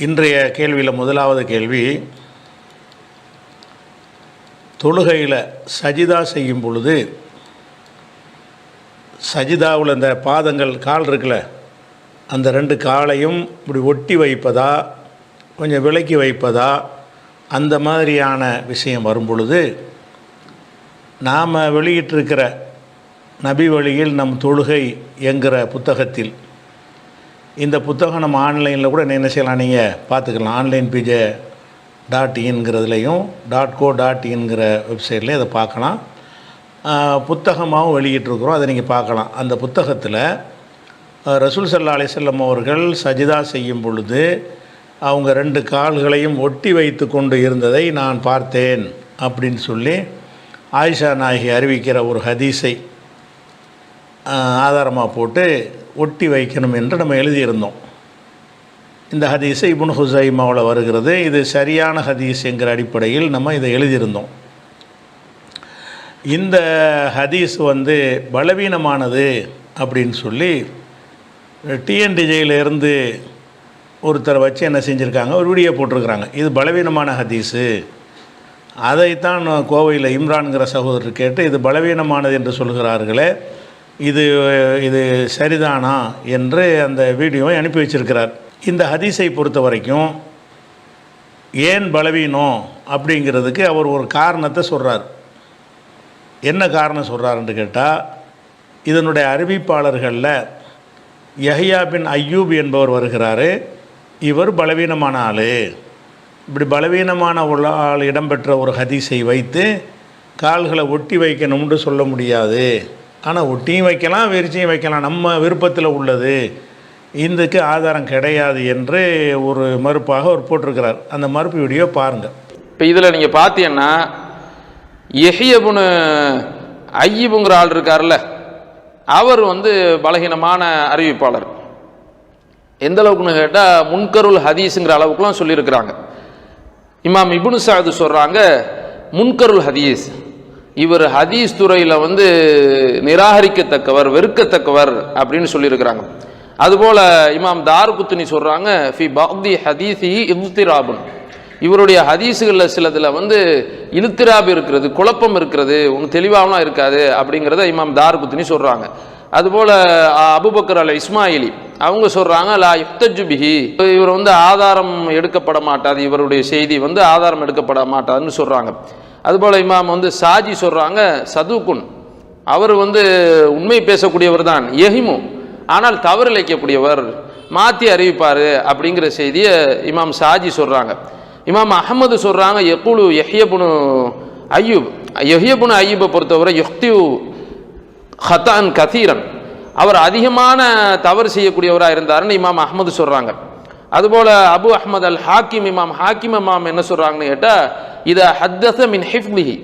இன்றைய கேள்வியில் முதலாவது கேள்வி தொழுகையில் சஜிதா செய்யும் பொழுது சஜிதாவில் இந்த பாதங்கள் கால் இருக்குல்ல அந்த ரெண்டு காலையும் இப்படி ஒட்டி வைப்பதா கொஞ்சம் விலக்கி வைப்பதா அந்த மாதிரியான விஷயம் வரும் பொழுது நாம் வெளியிட்டிருக்கிற நபி வழியில் நம் தொழுகை என்கிற புத்தகத்தில் இந்த புத்தகம் நம்ம ஆன்லைனில் கூட என்ன செய்யலாம்? நீங்கள் பார்த்துக்கலாம். ஆன்லைன் பிஜே டாட் இன்ங்கிறதுலையும் டாட் கோ டாட் இன்ங்கிற வெப்சைட்லேயும் அதை பார்க்கலாம். புத்தகமாகவும் வெளியிட்டிருக்கிறோம். அதை நீங்கள் பார்க்கலாம். அந்த புத்தகத்தில் ரசூல் சல்லா அலிசல்லம் அவர்கள் சஜிதா செய்யும் பொழுது அவங்க ரெண்டு கால்களையும் ஒட்டி வைத்து கொண்டு இருந்ததை நான் பார்த்தேன் அப்படின்னு சொல்லி ஆயிஷா நாயகி அறிவிக்கிற ஒரு ஹதீஸை ஆதாரமாக போட்டு ஒட்டி வைக்கணும் என்று நம்ம எழுதியிருந்தோம். இந்த ஹதீஸை இபுன் ஹுசைமாவில் வருகிறது. இது சரியான ஹதீஸ் என்கிற அடிப்படையில் நம்ம இதை எழுதியிருந்தோம். இந்த ஹதீஸ் வந்து பலவீனமானது அப்படின்னு சொல்லி டிஎன்டிஜேயிலேருந்து ஒருத்தரை வச்சு என்ன செஞ்சுருக்காங்க? ஒரு வீடியோ போட்டிருக்கிறாங்க. இது பலவீனமான ஹதீஸு. அதைத்தான் கோவையில் இம்ரான்கிற சகோதரர் கேட்டு இது பலவீனமானது என்று சொல்கிறார்களே. இது இது சரிதானா என்று அந்த வீடியோவை அனுப்பி வச்சிருக்கிறார். இந்த ஹதீஸை பொறுத்த வரைக்கும் ஏன் பலவீனம் அப்படிங்கிறதுக்கு அவர் ஒரு காரணத்தை சொல்கிறார் என்ன காரணம் சொல்கிறாருன்னு கேட்டால் இதனுடைய அறிவிப்பாளர்களில் யஹியா பின் அய்யூப் என்பவர் வருகிறாரு. இவர் பலவீனமான ஆள். இப்படி பலவீனமான உள்ள ஆள் இடம்பெற்ற ஒரு ஹதீஸை வைத்து கால்களை ஒட்டி வைக்கணும்னு சொல்ல முடியாது. ஆனால் ஒட்டியும் வைக்கலாம் வெறிச்சியும் வைக்கலாம். நம்ம விருப்பத்தில் உள்ளது. இந்துக்கு ஆதாரம் கிடையாது என்று ஒரு மறுப்பாக அவர் போட்டிருக்கிறார். அந்த மறுப்பு வீடியோ பாருங்கள் இப்போ இதில் நீங்கள் பார்த்தீங்கன்னா எஹியபுனு ஐயபுங்கிற ஆள் இருக்கார்ல அவர் வந்து பலகீனமான அறிவிப்பாளர். எந்த அளவுக்குன்னு கேட்டால் முன்கருள் ஹதீஸுங்கிற அளவுக்குலாம் சொல்லியிருக்கிறாங்க. இமாம் இபுனு சாது சொல்கிறாங்க முன்கருள் ஹதீஸ். இவர் ஹதீஸ் துறையில் வந்து நிராகரிக்கத்தக்கவர் வெறுக்கத்தக்கவர் அப்படின்னு சொல்லியிருக்கிறாங்க. அதுபோல் இமாம் தார்குத்துனி சொல்கிறாங்க ஃபி பாக்தி ஹதீஸி இல்திராபுன். இவருடைய ஹதீஸுகளில் சிலதில் வந்து இழுத்திராபு இருக்கிறது குழப்பம் இருக்கிறது ஒன்றும் தெளிவாகலாம் இருக்காது அப்படிங்கிறத இமாம் தார்குத்துனி சொல்கிறாங்க அதுபோல் அபுபக்கர் அல் இஸ்மாயிலி அவங்க சொல்கிறாங்க லா இஃப்தஜுபிஹி இவர் வந்து ஆதாரம் எடுக்கப்பட மாட்டாது இவருடைய செய்தி வந்து ஆதாரம் எடுக்கப்பட மாட்டாதுன்னு சொல்கிறாங்க அதுபோல் இமாம் வந்து சாஜி சொல்கிறாங்க சதுகுன் அவர் வந்து உண்மை பேசக்கூடியவர் தான் எஹிமு. ஆனால் தவறு இழைக்கக்கூடியவர் மாற்றி அறிவிப்பார் அப்படிங்கிற செய்தியை இமாம் சாஜி சொல்கிறாங்க இமாம் அகமது சொல்கிறாங்க எக்குழு எஹ்யபுனு ஐயூப். எஹ்யபுனு ஐயூபை பொறுத்தவரை யுக்தியு ஹதான் கதீரன் அவர் அதிகமான தவறு செய்யக்கூடியவராக இருந்தாருன்னு இமாம் அஹமது சொல்கிறாங்க அதுபோல் அபு அஹமது அல் ஹாக்கிம் இமாம் ஹாக்கிம் இமாம் என்ன சொல்கிறாங்கன்னு கேட்டால் இதை ஹத்தச மின் ஹிஃப்லிஹி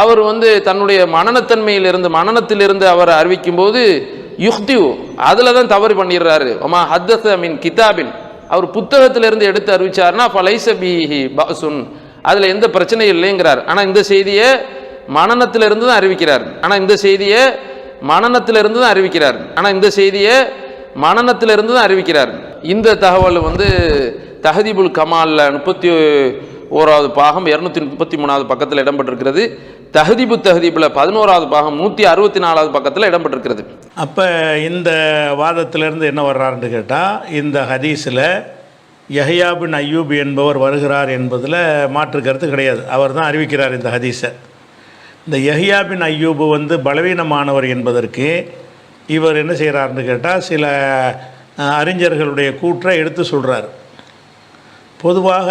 அவர் வந்து தன்னுடைய மனநத்தன்மையிலிருந்து மனநத்திலிருந்து அவர் அறிவிக்கும்போது யுக்தியு அதில் தான் தவறு பண்ணிடுறாரு. ஒமா ஹத்தச மின் கிதாபின். அவர் புத்தகத்திலிருந்து எடுத்து அறிவிச்சார்னா ஃபலைச பிஹி பாசுன் அதில் எந்த பிரச்சனையும் இல்லைங்கிறார். ஆனால் இந்த செய்தியை மனநத்திலிருந்து தான் அறிவிக்கிறார். ஆனால் இந்த செய்தியை மனநத்திலிருந்து தான் அறிவிக்கிறார். ஆனால் இந்த செய்தியை மனநத்திலிருந்து தான் அறிவிக்கிறார். இந்த தகவல் வந்து தஹதீபுல் கமாலில் முப்பத்தி ஓராவது பாகம் இரநூத்தி முப்பத்தி மூணாவது பக்கத்தில் இடம்பெற்றிருக்கிறது. தஹதீபு தகுதிப்பில் பதினோராவது பாகம் நூற்றி அறுபத்தி நாலாவது பக்கத்தில் இடம்பெற்றிருக்கிறது. அப்போ இந்த வாதத்திலிருந்து என்ன வர்றாருன்னு கேட்டால் இந்த ஹதீஸில் யஹ்யா ஐயூப் என்பவர் வருகிறார் என்பதில் மாற்று கருத்து கிடையாது. அவர் தான் அறிவிக்கிறார் இந்த ஹதீஸை. இந்த யஹியாபின் பின் வந்து பலவீனமானவர் என்பதற்கு இவர் என்ன செய்கிறாருன்னு கேட்டால் சில அறிஞர்களுடைய கூற்றை எடுத்து சொல்கிறார் பொதுவாக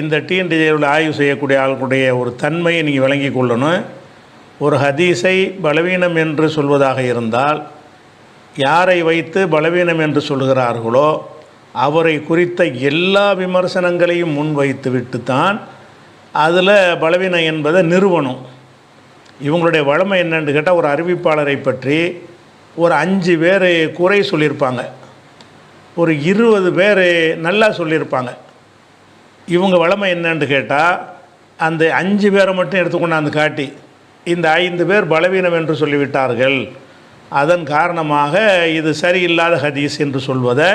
இந்த டிஎன்டிஜேவில் ஆய்வு செய்யக்கூடிய ஆளுடைய ஒரு தன்மையை நீங்கள் விளங்கி கொள்ளணும். ஒரு ஹதீஸை பலவீனம் என்று சொல்வதாக இருந்தால் யாரை வைத்து பலவீனம் என்று சொல்கிறார்களோ அவரை குறித்த எல்லா விமர்சனங்களையும் முன்வைத்து விட்டு தான் அதில் பலவீனம் என்பதை நிறுவனம் இவங்களுடைய வளமை என்னென்று கேட்டால் ஒரு அறிவிப்பாளரை பற்றி ஒரு அஞ்சு பேர் குறை சொல்லியிருப்பாங்க. ஒரு இருபது பேர் நல்லா சொல்லியிருப்பாங்க. இவங்க வளமை என்னன்னு கேட்டால் அந்த அஞ்சு பேரை மட்டும் எடுத்துக்கொண்டாந்து காட்டி இந்த ஐந்து பேர் பலவீனம் என்று சொல்லிவிட்டார்கள் அதன் காரணமாக இது சரியில்லாத ஹதீஸ் என்று சொல்வதை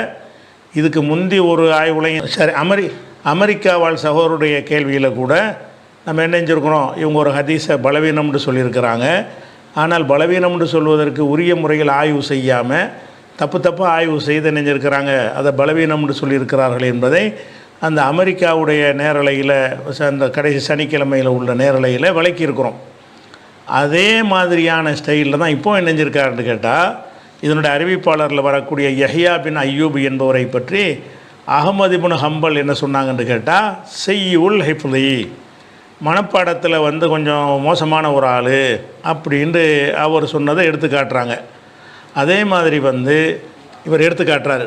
இதுக்கு முந்தி ஒரு ஆய்வுலையும் சரி அமெரி அமெரிக்கா வாழ் சகோதருடைய கேள்வியில் கூட நம்ம என்ன செஞ்சுருக்கிறோம்? இவங்க ஒரு ஹதீஸை பலவீனம்னு சொல்லியிருக்கிறாங்க. ஆனால் பலவீனம்னு சொல்வதற்கு உரிய முறையில் ஆய்வு செய்யாமல் தப்பு தப்பாக ஆய்வு செய்து நினைஞ்சிருக்கிறாங்க அதை பலவீனம்னு சொல்லியிருக்கிறார்கள் என்பதை அந்த அமெரிக்காவுடைய நேரலையில் அந்த கடைசி சனிக்கிழமையில் உள்ள நேரலையில் விளக்கியிருக்கிறோம். அதே மாதிரியான ஸ்டைலில் தான் இப்போ இணைஞ்சிருக்காருன்னு கேட்டால் இதனுடைய அறிவிப்பாளரில் வரக்கூடிய யஹியா பின் ஐயூப் என்பவரை பற்றி அகமது பின் ஹம்பல் என்ன சொன்னாங்கன்னு கேட்டால் செய்யுல் ஹிஃப்லி மனப்பாடத்தில் வந்து கொஞ்சம் மோசமான ஒரு ஆள் அப்படின்ட்டு அவர் சொன்னதை எடுத்து காட்டுறாங்க. அதே மாதிரி வந்து இவர் எடுத்து காட்டுறாரு.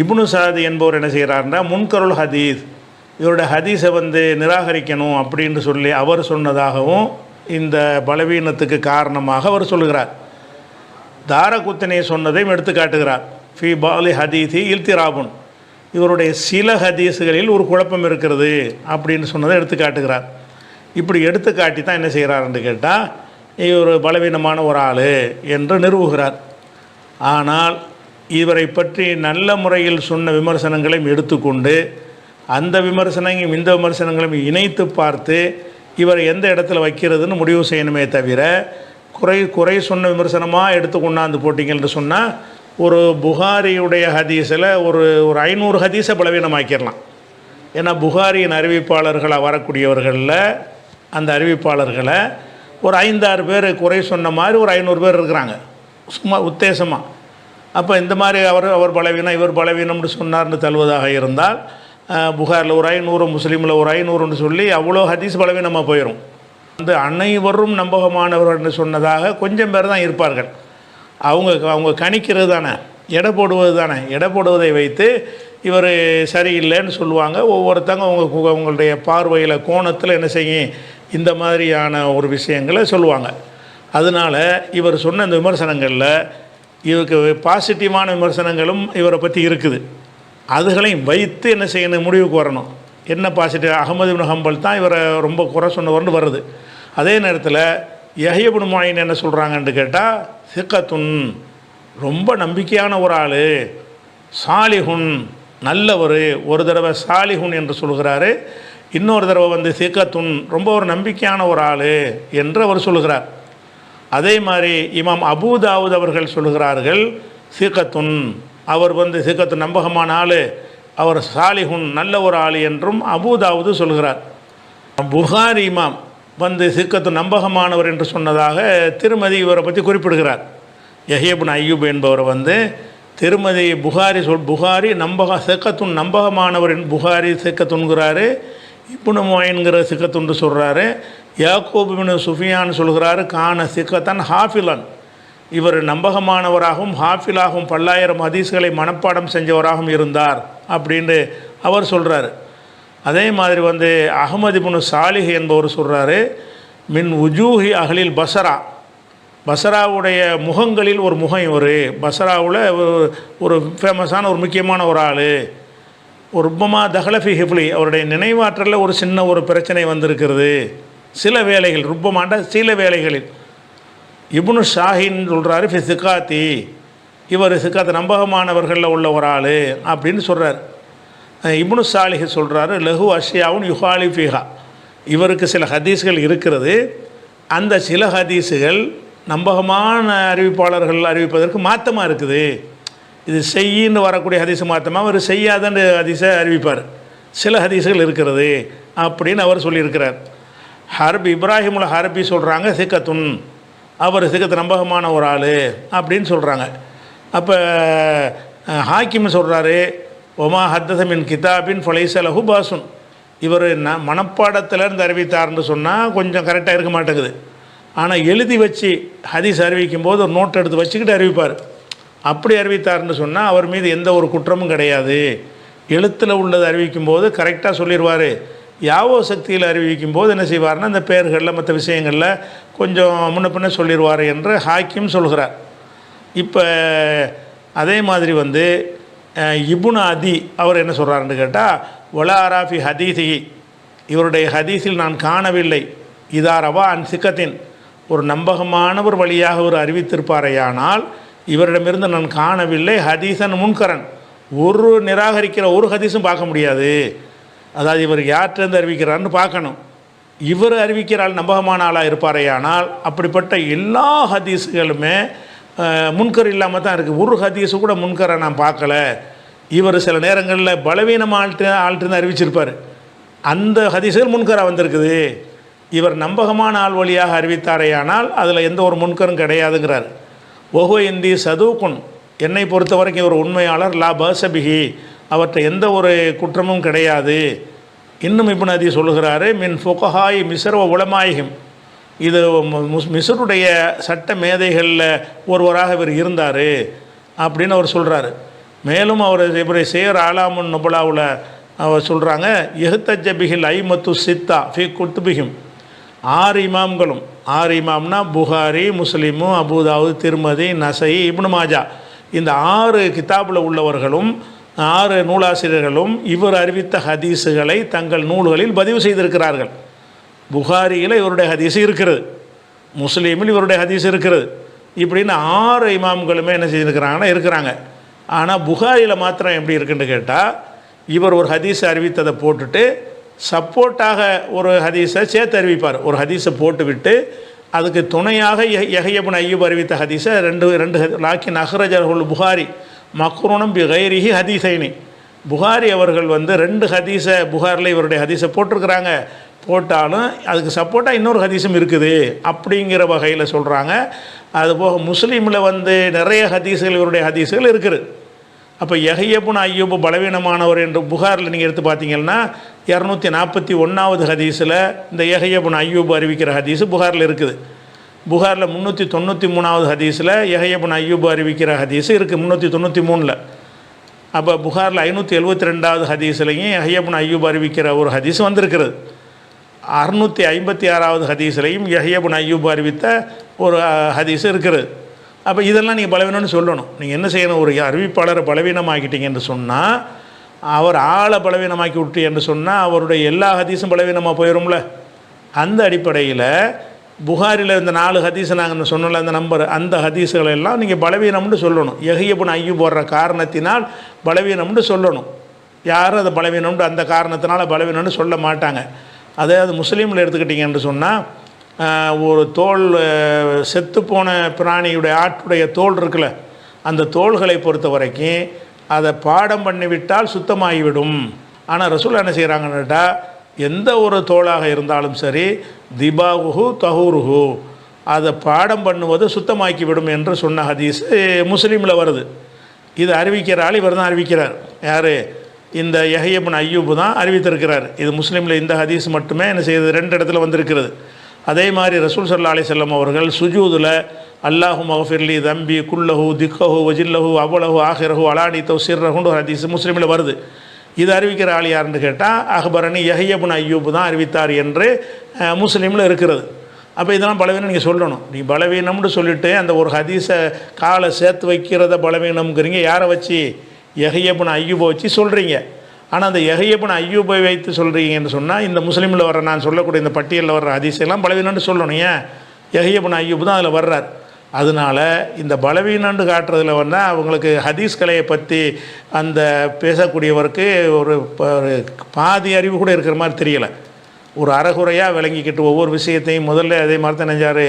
இப்னு சாதி என்பவர் என்ன செய்கிறாருன்னா முன்கருள் ஹதீஸ் இவருடைய ஹதீஸை வந்து நிராகரிக்கணும் அப்படின்னு சொல்லி அவர் சொன்னதாகவும் இந்த பலவீனத்துக்கு காரணமாக அவர் சொல்லுகிறார். தாரகுத்தனை சொன்னதையும் எடுத்து காட்டுகிறார். ஃபி பாலி ஹதீதி இல்திராபுன். இவருடைய சில ஹதீஸுகளில் ஒரு குழப்பம் இருக்கிறது அப்படின்னு சொன்னதை எடுத்து காட்டுகிறார். இப்படி எடுத்து காட்டி தான் என்ன செய்கிறாருன்னு கேட்டால் இவர் பலவீனமான ஒரு ஆள் என்று நிறுவுகிறார். ஆனால் இவரை பற்றி நல்ல முறையில் சொன்ன விமர்சனங்களையும் எடுத்துக்கொண்டு அந்த விமர்சனங்களையும் இந்த விமர்சனங்களையும் இணைத்து பார்த்து இவரை எந்த இடத்துல வைக்கிறதுன்னு முடிவு செய்யணுமே தவிர குறை குறை சொன்ன விமர்சனமாக எடுத்து கொண்டாந்து போட்டிங்கன்னு சொன்னால் ஒரு புகாரியுடைய ஹதீஸில் ஒரு ஒரு ஐநூறு ஹதீஸை பலவீனமாக்கிடலாம். ஏன்னா புகாரியின் அறிவிப்பாளர்களாக வரக்கூடியவர்களில் அந்த அறிவிப்பாளர்களை ஒரு ஐந்தாறு பேர் குறை சொன்ன மாதிரி ஒரு ஐநூறு பேர் இருக்கிறாங்க. சும்மா உத்தேசமாக அப்போ இந்த மாதிரி அவர் அவர் பலவீனம் இவர் பலவீனம்னு சொன்னார்னு தழுவதாக இருந்தால் புகாரில் ஒரு ஐநூறு முஸ்லீமில் ஒரு ஐநூறுன்னு சொல்லி அவ்வளோ ஹதீஸ் பலவீனமாக போயிடும் வந்து அனைவரும் நம்பகமானவர்கள்னு சொன்னதாக கொஞ்சம் பேர் தான் இருப்பார்கள். அவங்க அவங்க கணிக்கிறது தானே எடை போடுவது தானே எடை போடுவதை வைத்து இவர் சரியில்லைன்னு சொல்லுவாங்க. ஒவ்வொருத்தங்க அவங்க கு- அவங்களுடைய பார்வையில் கோணத்தில் என்ன செய்யும் இந்த மாதிரியான ஒரு விஷயங்களை சொல்லுவாங்க. அதனால் இவர் சொன்ன இந்த விமர்சனங்களில் இவருக்கு பாசிட்டிவான விமர்சனங்களும் இவரை பற்றி இருக்குது. அதுகளையும் வைத்து என்ன செய்யணும் முடிவுக்கு வரணும். என்ன பாசிட்டிவ் அகமது இப்னு ஹம்பல் தான் இவரை ரொம்ப குறை சொன்னவர்னு வருது. அதே நேரத்தில் யஹியபுன் மாயின் என்ன சொல்கிறாங்கன்னு கேட்டால் சிக்கத்துன் ரொம்ப நம்பிக்கையான ஒரு ஆள். சாலிஹுன் நல்லவர். ஒரு தடவை சாலிஹுன் என்று சொல்கிறாரு. இன்னொரு தடவை வந்து சிக்கத்துன் ரொம்ப ஒரு நம்பிக்கையான ஒரு ஆள் என்று அவர் சொல்கிறார் அதே மாதிரி இமாம் அபூதாவுத் அவர்கள் சொல்கிறார்கள் சீக்கத்துன் அவர் வந்து சீக்கத்து நம்பகமான ஆள் அவர் சாலிஹுன் நல்ல ஒரு ஆள் என்றும் அபூதாவுது சொல்கிறார் புகாரி இமாம் வந்து சிக்கத்து நம்பகமானவர் என்று சொன்னதாக திருமதி இவரை பற்றி குறிப்பிடுகிறார். யஹியபின் ஐயூப் என்பவர் வந்து திருமதி புகாரி சொல் புகாரி நம்பக சிக்கத்துன் நம்பகமானவர் புகாரி சேக்கத்துன்கிறாரு இப்புனு மொயின்கிற சிக்கத்துண்டு சொல்கிறாரு யாக்கூப் சுஃபியான்னு சொல்கிறாரு கான சிக்கத்தன் ஹாஃபிலன். இவர் நம்பகமானவராகவும் ஹாஃபிலாகவும் பல்லாயிரம் ஹதீஸ்களை மனப்பாடம் செஞ்சவராகவும் இருந்தார் அப்படின்னு அவர் சொல்கிறாரு அதே மாதிரி வந்து அகமது புனு சாலிஹ் என்பவர் சொல்கிறாரு மின் உஜூஹி அகலில் பசரா. பசராவுடைய முகங்களில் ஒரு முகம் இவர். பசராவில் ஒரு- ஒரு ஃபேமஸான ஒரு முக்கியமான ஒரு ஆள். ஒரு தஹலஃபி ஹிஃப்லி அவருடைய நினைவாற்றலில் ஒரு சின்ன ஒரு பிரச்சனை வந்திருக்கிறது. சில வேலைகள் ருப்பமாண்ட சில வேலைகளில். இப்னு ஷாஹின் சொல்கிறாரு ஃபி சிக்காத்தி இவர் சிக்காத்து நம்பகமானவர்களில் உள்ள ஒரு ஆள் அப்படின்னு சொல்கிறார் இப்னு சாலிஹி சொல்கிறாரு லஹு அஷியாவும் யுஹாலி ஃபிஹா. இவருக்கு சில ஹதீஸ்கள் இருக்கிறது. அந்த சில ஹதீஸுகள் நம்பகமான அறிவிப்பாளர்கள் அறிவிப்பதற்கு மாற்றமாக இருக்குது? இது செய்யின்னு வரக்கூடிய ஹதீஸ் மாற்றமாக அவர் செய்யாதன்னு ஹதீஸை அறிவிப்பார். சில ஹதீஸுகள் இருக்கிறது அப்படின்னு அவர் சொல்லியிருக்கிறார். ஹர்பி இப்ராஹிமுல் ஹர்பி சொல்கிறாங்க சிக்கத்துன் அவர் சிக்கத்து நம்பகமான ஒரு ஆள் அப்படின்னு சொல்கிறாங்க அப்போ ஹாக்கிம் சொல்கிறாரு ஒமா ஹத்தசமின் கிதாபின் ஃபலைசலஹு பாசுன் இவர் ந மனப்பாடத்திலேருந்து அறிவித்தார்னு சொன்னால் கொஞ்சம் கரெக்டாக இருக்க மாட்டேங்குது. ஆனால் எழுதி வச்சு ஹதீஸ் அறிவிக்கும் போது ஒரு நோட் எடுத்து வச்சுக்கிட்டு அறிவிப்பார். அப்படி அறிவித்தார்னு சொன்னால் அவர் மீது எந்த ஒரு குற்றமும் கிடையாது. எழுத்தில் உள்ளது அறிவிக்கும் போது கரெக்டாக சொல்லிடுவார் யாவோ சக்தியில் அறிவிக்கும் போது என்ன செய்வார்னா அந்த பெயர்களில் மற்ற விஷயங்களில் கொஞ்சம் முன்ன பின்ன சொல்லிடுவார் என்று ஹாக்கிம் சொல்கிறார். இப்போ அதே மாதிரி வந்து இபுன் அதி அவர் என்ன சொல்கிறாருன்னு கேட்டால் ஒலா அராஃபி ஹதீசி இவருடைய ஹதீஸில் நான் காணவில்லை. இதாரவா அன் சிக்கத்தின். ஒரு நம்பகமானவர் வழியாக ஒரு அறிவித்திருப்பாரேயானால் இவரிடமிருந்து நான் காணவில்லை. ஹதீசன் முன்கரன். ஒரு நிராகரிக்கிற ஒரு ஹதீஸும் பார்க்க முடியாது. அதாவது இவர் யார்கிட்டருந்து அறிவிக்கிறார்னு பார்க்கணும். இவர் அறிவிக்கிற ஆள் நம்பகமான ஆளாக இருப்பாரேயானால் அப்படிப்பட்ட எல்லா ஹதீஸுகளுமே முன்கர் இல்லாமல் தான் இருக்குது ஒரு ஹதீஸு கூட முன்கரை நான் பார்க்கல. இவர் சில நேரங்களில் பலவீனமாக ஆள்கிட்ட ஆள்கிட்ட அறிவிச்சிருப்பார். அந்த ஹதீஸுகள் முன்கராக வந்திருக்குது. இவர் நம்பகமான ஆள் வழியாக அறிவித்தாரே ஆனால் அதில் எந்த ஒரு முன்கரும் கிடையாதுங்கிறார். ஒஹோ இந்தி சதுகுன். என்னை பொறுத்த வரைக்கும் ஒரு உண்மையாளர் லா பசபிகி அவற்றை எந்த ஒரு குற்றமும் கிடையாது. இன்னும் இப்போ நதி சொல்லுகிறாரு மின் ஃபொகஹாய் மிசர்வ உளமாயிகம் இது மிசருடைய சட்ட மேதைகளில் ஒருவராக இவர் இருந்தார் அப்படின்னு அவர் சொல்கிறாரு மேலும் அவர் இவரை சேர் ஆலாமுன் நுபலாவில் அவர் சொல்கிறாங்க எஹ்தஜ ஐமத்து சித்தா ஃபி குத்துபிகிம் ஆறு இமாம்களும். ஆறு இமாம்னா புகாரி முஸ்லிமு அபுதாவு திருமதி நசை இப்னு மாஜா. இந்த ஆறு கிதாபில் உள்ளவர்களும் ஆறு நூலாசிரியர்களும் இவர் அறிவித்த ஹதீஸுகளை தங்கள் நூல்களில் பதிவு செய்திருக்கிறார்கள். புகாரியில் இவருடைய ஹதீஸ் இருக்கிறது. முஸ்லீமில் இவருடைய ஹதீஸ் இருக்கிறது. இப்படின்னு ஆறு இமாம்களுமே என்ன செய்திருக்கிறாங்கன்னா இருக்கிறாங்க. ஆனால் புகாரியில் மாத்திரம் எப்படி இருக்குன்னு கேட்டால் இவர் ஒரு ஹதீஸை அறிவித்ததை போட்டுட்டு சப்போர்ட்டாக ஒரு ஹதீஸை சேர்த்து அறிவிப்பார் ஒரு ஹதீஸை போட்டுவிட்டு அதுக்கு துணையாக எஹையபன் ஐயூப் அறிவித்த ஹதீஸை ரெண்டு ரெண்டு லாக்கி லாக்கின் புகாரி மக்ரூனம் பி கைரிஹி ஹதீசைனி புகாரி அவர்கள் வந்து ரெண்டு ஹதீஸை புகாரில் இவருடைய ஹதீஸை போட்டிருக்கிறாங்க. போட்டாலும் அதுக்கு சப்போர்ட்டாக இன்னொரு ஹதீஸும் இருக்குது அப்படிங்கிற வகையில் சொல்கிறாங்க அதுபோக முஸ்லீமில் வந்து நிறைய ஹதீஸுகள் இவருடைய ஹதீஸுகள் இருக்குது. அப்போ எகையப்புன் ஐயூபு பலவீனமானவர் என்று புகாரில் நீங்கள் எடுத்து பார்த்தீங்கன்னா இரநூத்தி நாற்பத்தி ஒன்றாவது ஹதீஸில் இந்த எகையப்புன் ஐயூப் அறிவிக்கிற ஹதீஸு புகாரில் இருக்குது. புகாரில் முந்நூற்றி தொண்ணூற்றி மூணாவது ஹதீஸில் எகையப்புன் ஐயூப் அறிவிக்கிற ஹதீஸு இருக்குது முந்நூற்றி தொண்ணூற்றி மூணில் அப்போ புகாரில் ஐநூற்றி எழுபத்தி ரெண்டாவது ஹதீஸ்லையும் யஹ்யபுன் ஐயூப் அறிவிக்கிற ஒரு ஹதீஸ் வந்திருக்கிறது. அறுநூற்றி ஐம்பத்தி ஆறாவது ஹதீஸ்லையும் யஹ்யபுன் ஐயூப் அறிவித்த ஒரு ஹதீஸ் இருக்கிறது அப்போ இதெல்லாம் நீங்கள் பலவீனம்னு சொல்லணும். நீங்கள் என்ன செய்யணும்? ஒரு அறிவிப்பாளரை பலவீனமாக்கிட்டீங்கன்னு சொன்னால் அவர் ஆளை பலவீனமாக்கி விட்டு என்று சொன்னால் அவருடைய எல்லா ஹதீஸும் பலவீனமாக போயிடும்ல அந்த அடிப்படையில் புகாரில் இந்த நாலு ஹதீஸ் நாங்கள் சொன்னல அந்த நம்பர் அந்த ஹதீஸுகளை எல்லாம் நீங்கள் பலவீனம்னு சொல்லணும். எகையப்பன் ஐயு போடுற காரணத்தினால் பலவீனம்னு சொல்லணும். யாரும் அதை பலவீனம்னு அந்த காரணத்தினால பலவீனம்னு சொல்ல மாட்டாங்க. அதே அது முஸ்லீமில் எடுத்துக்கிட்டிங்கன்னு சொன்னால் ஒரு தோல் செத்துப்போன பிராணியுடைய ஆட்டுடைய தோல் இருக்குல்ல அந்த தோள்களை பொறுத்த வரைக்கும் அதை பாடம் பண்ணிவிட்டால் சுத்தமாகிவிடும். ஆனால் ரசூல் என்ன செய்கிறாங்கன்னு கேட்டால் எந்த ஒரு தோளாக இருந்தாலும் சரி திபாவுகு தஹூருஹு அதை பாடம் பண்ணுவது சுத்தமாக்கி விடும் என்று சொன்ன ஹதீஸ் முஸ்லீமில் வருது. இது அறிவிக்கிற ஆள் இவர் தான் அறிவிக்கிறார். யார்? இந்த எஹையப்பன் ஐயூப் தான் அறிவித்திருக்கிறார். இது முஸ்லீமில் இந்த ஹதீஸ் மட்டுமே என்ன செய்யுது? ரெண்டு இடத்துல வந்திருக்கிறது. அதே மாதிரி ரசூல் சல்லா அலி செல்லம் அவர்கள் சுஜூதில் அல்லாஹு மகஃபிர்லி தம்பி குல்லஹு திக்கஹு வஜில்லஹு அவ்வளஹு ஆஹிரஹு அலானி தௌசிர்ரஹுன்னு ஒரு ஹதீஸ் முஸ்லீமில் வருது. இது அறிவிக்கிற ஆள் யாருன்னு கேட்டால் அஹ்பரணி யஹியபுன் ஐயூப் தான் அறிவித்தார் என்று முஸ்லீமில் இருக்கிறது. அப்போ இதெல்லாம் பலவீனம் நீங்கள் சொல்லணும். நீ பலவீனம்னு சொல்லிட்டு அந்த ஒரு ஹதீஸை காலை சேர்த்து வைக்கிறத பலவீனம்ங்கிறீங்க. யாரை வச்சு? எஹையப்பன் ஐயூபை வச்சு சொல்கிறீங்க ஆனால் அந்த எகையப்பன் ஐயூபை வைத்து சொல்கிறீங்கன்னு சொன்னால் இந்த முஸ்லீமில் வர நான் சொல்லக்கூடிய இந்த பட்டியலில் வர்ற அதிசயம்லாம் பலவீனம்னு சொல்லணும். ஏன்? எகையப்பன் ஐயூப் தான் அதில் வர்றார். அதனால் இந்த பலவீனம்னு காட்டுறதுல வந்தால் அவங்களுக்கு ஹதீஸ் கலையை பற்றி அந்த பேசக்கூடியவருக்கு ஒரு ப- ஒரு பாதி அறிவு கூட இருக்கிற மாதிரி தெரியலை. ஒரு அறகுறையாக விளங்கிக்கிட்டு ஒவ்வொரு விஷயத்தையும் முதல்ல அதே மாதிரி தான் நெஞ்சார்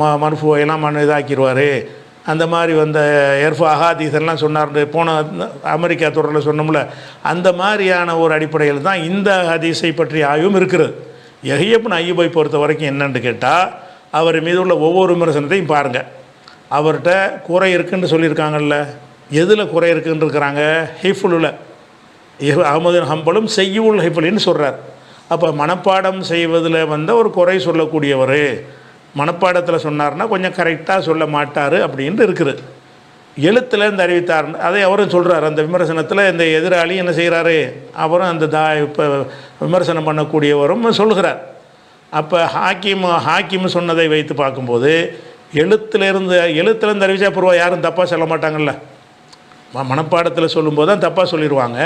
ம மனுஃபுவையெல்லாம் மனு இதாக்கிடுவார். அந்த மாதிரி வந்த எர்ஃபு அஹாதீஸ் சொன்னார். போன அமெரிக்கா தொடரில் சொன்னோம்ல அந்த மாதிரியான ஒரு அடிப்படையில் தான் இந்த ஹதீஸை பற்றிய ஆய்வும் இருக்கிறது எஹியப்பன் ஐயூபை பொறுத்த வரைக்கும் என்னென்னு கேட்டால் அவர் மீது உள்ள ஒவ்வொரு விமர்சனத்தையும் பாருங்கள் அவர்கிட்ட குறை இருக்குன்னு சொல்லியிருக்காங்கல்ல. எதில் குறை இருக்குன்னு இருக்கிறாங்க? ஹிஃபுல்ல. அகமது ஹம்பலும் செய்யுள் ஹைஃபுலின்னு சொல்கிறார் அப்போ மனப்பாடம் செய்வதில் வந்த ஒரு குறை சொல்லக்கூடியவர் மனப்பாடத்தில் சொன்னார்னா கொஞ்சம் கரெக்டாக சொல்ல மாட்டார் அப்படின்ட்டு இருக்குது. எழுத்தில் இந்த அறிவித்தார். அதை அவரும் சொல்கிறார் அந்த விமர்சனத்தில் இந்த எதிராளி என்ன செய்கிறாரு அவரும் அந்த தா இப்போ விமர்சனம் பண்ணக்கூடியவரும் சொல்கிறார் அப்போ ஹாக்கிம் ஹாக்கிம் சொன்னதை வைத்து பார்க்கும்போது எழுத்துலேருந்து எழுத்துலேருந்து அறிவிச்சா பூர்வம் யாரும் தப்பாக சொல்ல மாட்டாங்கல்ல. மனப்பாடத்தில் சொல்லும்போது தான் தப்பாக சொல்லிடுவாங்க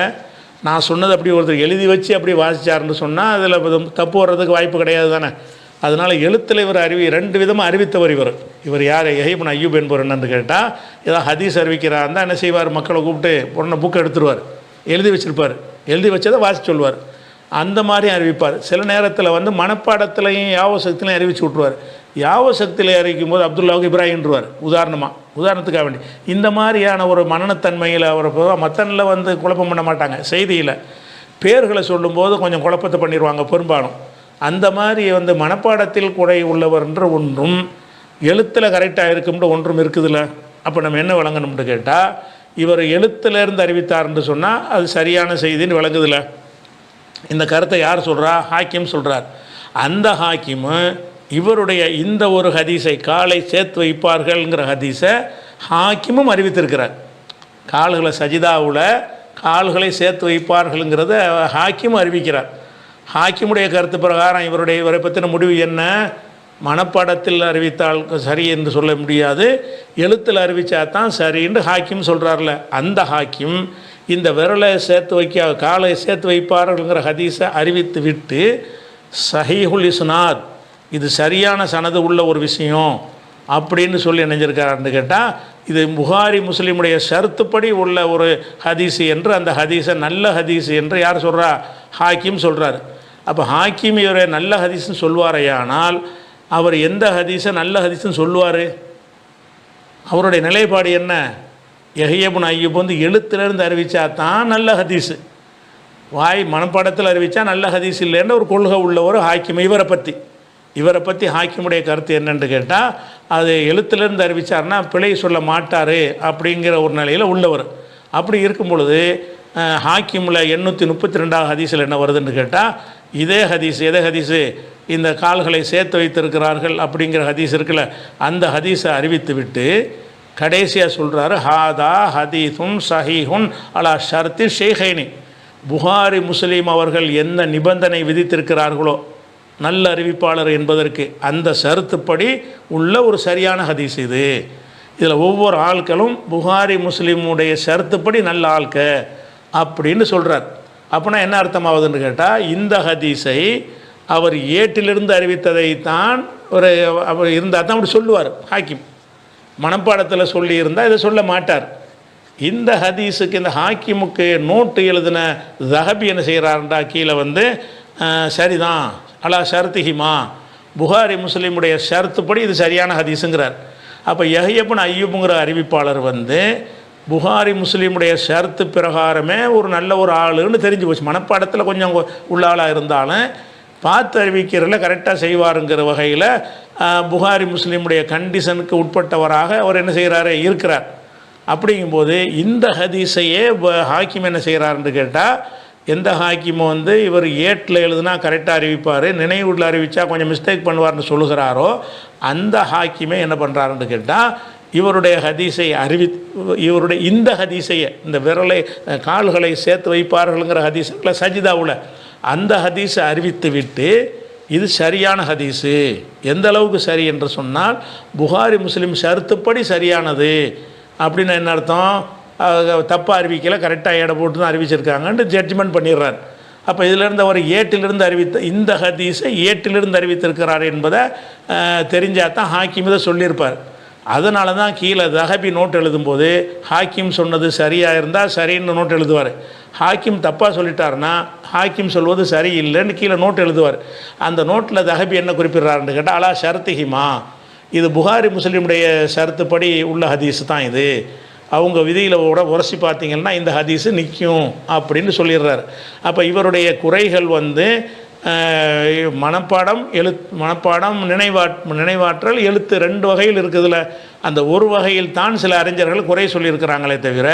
நான் சொன்னது அப்படி ஒருத்தர் எழுதி வச்சு அப்படி வாசிச்சாருன்னு சொன்னால் அதில் தப்பு வர்றதுக்கு வாய்ப்பு கிடையாது தானே. அதனால் எழுத்தில் இவர் அறிவி ரெண்டு விதமாக அறிவித்தவர் இவர். இவர் யார்? எஹிபன் ஐயூப் என்பவர் என்னன்னு கேட்டால் ஏதாவது ஹதீஸ் அறிவிக்கிறார் இருந்தால் என்ன செய்வார்? மக்களை கூப்பிட்டு பொண்ணை புக்கை எடுத்துருவார். எழுதி வச்சிருப்பார். எழுதி வச்சதை வாசி சொல்வார் அந்த மாதிரி அறிவிப்பார். சில நேரத்தில் வந்து மனப்பாடத்திலையும் யாவசக்திலையும் அறிவிச்சு விட்ருவார் யாவசக்தியில் அறிவிக்கும் போது அப்துல்லாவுக்கு இப்ராஹிம்ன்றவார். உதாரணமாக உதாரணத்துக்காக வேண்டி. இந்த மாதிரியான ஒரு மனநத்தன்மையில் அவர் மத்தனில் வந்து குழப்பம் பண்ண மாட்டாங்க. செய்தியில். பேர்களை சொல்லும்போது கொஞ்சம் குழப்பத்தை பண்ணிடுவாங்க பெரும்பாலும். அந்த மாதிரி வந்து மனப்பாடத்தில் குறை உள்ளவர்ன்ற ஒன்றும் எழுத்தில் கரெக்டாக இருக்கும்ன்ற ஒன்றும் இருக்குதுல்ல. அப்போ நம்ம என்ன வழங்கணும்னு கேட்டால் இவர் எழுத்துலேருந்து அறிவித்தார்னு சொன்னால் அது சரியான செய்தின்னு விளங்குதில்ல. இந்த கருத்தை யார் சொல்கிறா ஹாக்கிம் சொல்கிறார் அந்த ஹாக்கிமு இவருடைய இந்த ஒரு ஹதீஸை காலை சேர்த்து வைப்பார்கள்ங்கிற ஹதீஸை ஹாக்கிமும் அறிவித்திருக்கிறார். கால்களை சஜிதாவில் கால்களை சேர்த்து வைப்பார்கள்ங்கிறத ஹாக்கிம் அறிவிக்கிறார். ஹாக்கிமுடைய கருத்து பிரகாரம் இவருடைய இவரை பற்றின முடிவு என்ன? மனப்பாடத்தில் அறிவித்தால் சரி என்று சொல்ல முடியாது. எழுத்தில் அறிவித்தா தான் சரின்னு ஹாக்கிம் சொல்கிறார்ல அந்த ஹாக்கிம் இந்த விரலை சேர்த்து வைக்க காலை சேர்த்து வைப்பார்கள்ங்கிற ஹதீஸை அறிவித்து விட்டு சஹீஹுல் இஸ்னாத் இது சரியான சனது உள்ள ஒரு விஷயம் அப்படின்னு சொல்லி நினைஞ்சிருக்காருன்னு கேட்டால் இது புகாரி முஸ்லீமுடைய ஷருத்துப்படி உள்ள ஒரு ஹதீஸ் என்று அந்த ஹதீஸை நல்ல ஹதீஸ் என்று யார் சொல்கிறா ஹாக்கிம் சொல்கிறார் அப்போ ஹாக்கிம் இவரை நல்ல ஹதீஸ்ன்னு சொல்வாரையானால் அவர் எந்த ஹதீஸை நல்ல ஹதீஸ்ன்னு சொல்லுவார்? அவருடைய நிலைப்பாடு என்ன? எஹியபுன் ஐயூப் வந்து எழுத்துலேருந்து அறிவித்தா தான் நல்ல ஹதீஸு. வாய் மனப்பாடத்தில் அறிவித்தா நல்ல ஹதீஸ் இல்லைன்ற ஒரு கொள்கை உள்ள ஒரு ஹாக்கிம் இவரை பற்றி இவரை பற்றி ஹாக்கிமுடைய கருத்து என்னென்று கேட்டால் அது எழுத்துலேருந்து அறிவித்தார்னா பிழை சொல்ல மாட்டார் அப்படிங்கிற ஒரு நிலையில் உள்ளவர். அப்படி இருக்கும் பொழுது ஹாக்கிமில் எண்ணூற்றி முப்பத்தி ரெண்டாவது ஹதீஸில் என்ன வருதுன்னு கேட்டால் இதே ஹதீஸ் எதே ஹதீஸு? இந்த கால்களை சேர்த்து வைத்திருக்கிறார்கள் அப்படிங்கிற ஹதீஸ் இருக்குல்ல அந்த ஹதீஸை அறிவித்து விட்டு கடைசியாக சொல்கிறாரு ஹாதா ஹதீஸும் சஹீஹுன் அலா ஷர்த்தி ஷேஹைனி. புகாரி முஸ்லீம் அவர்கள் என்ன நிபந்தனை விதித்திருக்கிறார்களோ நல்ல அறிவிப்பாளர் என்பதற்கு அந்த சருத்துப்படி உள்ள ஒரு சரியான ஹதீஸ் இது. இதில் ஒவ்வொரு ஆட்களும் புகாரி முஸ்லீமுடைய சருத்துப்படி நல்ல ஆட்க அப்படின்னு சொல்கிறார் அப்படின்னா என்ன அர்த்தமாகுதுன்னு கேட்டால் இந்த ஹதீஸை அவர் ஏட்டிலிருந்து அறிவித்ததை தான் ஒரு அவர் இருந்தால் தான் அப்படி சொல்லுவார் ஹாக்கிம். மனப்பாடத்தில் சொல்லியிருந்தால் இதை சொல்ல மாட்டார். இந்த ஹதீஸுக்கு இந்த ஹாக்கிமுக்கு நோட்டு எழுதின ஜஹபி என்ன செய்கிறாருண்டா கீழே வந்து சரிதான் அலா ஷர்த்திஹிமா. புகாரி முஸ்லீமுடைய ஷர்த்துப்படி இது சரியான ஹதீஸுங்கிறார். அப்போ எஹையப்பன் ஐயூபுங்கிற அறிவிப்பாளர் வந்து புகாரி முஸ்லீமுடைய ஷர்த்து பிரகாரமே ஒரு நல்ல ஒரு ஆளுன்னு தெரிஞ்சு போச்சு. மனப்பாடத்தில் கொஞ்சம் உள்ள ஆளாக இருந்தாலும் பார்த்து அறிவிக்கிறதில் கரெக்டாக செய்வாருங்கிற வகையில் புகாரி முஸ்லீமுடைய கண்டிஷனுக்கு உட்பட்டவராக அவர் என்ன செய்கிறாரு இருக்கிறார். அப்படிங்கும்போது இந்த ஹதீஸையே ஹாக்கிம் என்ன செய்கிறாருன்னு கேட்டால் எந்த ஹாக்கிமோ வந்து இவர் ஏட்டில் எழுதுனா கரெக்டாக அறிவிப்பார் நினைவுள்ள அறிவித்தா கொஞ்சம் மிஸ்டேக் பண்ணுவார்னு சொல்லுகிறாரோ அந்த ஹாக்கிமே என்ன பண்ணுறாருன்னு கேட்டால் இவருடைய ஹதீஸை அறிவி இவருடைய இந்த ஹதீஸையை இந்த விரலை கால்களை சேர்த்து வைப்பார்கள்ங்கிற ஹதீஸ் சஜிதாவில் அந்த ஹதீஸை அறிவித்து விட்டு இது சரியான ஹதீஸு. எந்த அளவுக்கு சரி என்று சொன்னால் புகாரி முஸ்லீம் சருத்துப்படி சரியானது. அப்படின்னு என்ன அர்த்தம்? தப்பாக அறிவிக்கல கரெக்டாக எடை போட்டு தான் அறிவிச்சிருக்காங்கன்ட்டு ஜட்ஜ்மெண்ட் பண்ணிடுறார். அப்போ இதிலிருந்து அவர் ஏட்டிலிருந்து அறிவித்த இந்த ஹதீஸை ஏட்டிலிருந்து அறிவித்திருக்கிறார் என்பதை தெரிஞ்சால் தான் ஹாக்கிம் இதை சொல்லியிருப்பார். அதனால தான் கீழே தகபி நோட் எழுதும்போது ஹாக்கிம் சொன்னது சரியாக இருந்தால் சரின்னு நோட் எழுதுவார். ஹாக்கிம் தப்பாக சொல்லிட்டாருன்னா ஹாக்கிம் சொல்வது சரியில்லைன்னு கீழே நோட் எழுதுவார். அந்த நோட்டில் தகபி என்ன குறிப்பிடுறாருன்னு கேட்டால் அலா ஷர்த்திகிமா இது புகாரி முஸ்லீமுடைய ஷரத்துப்படி உள்ள ஹதீஸ் தான் இது. அவங்க விதியில் கூட உரசி பார்த்தீங்கன்னா இந்த ஹதீஸு நிற்கும் அப்படின்னு சொல்லிடுறாரு. அப்போ இவருடைய குறைகள் வந்து மனப்பாடம் எழு மனப்பாடம் நினைவாட் நினைவாற்றல் எழுத்து ரெண்டு வகையில் இருக்குதுல. அந்த ஒரு வகையில் தான் சில அறிஞர்கள் குறை சொல்லியிருக்கிறாங்களே தவிர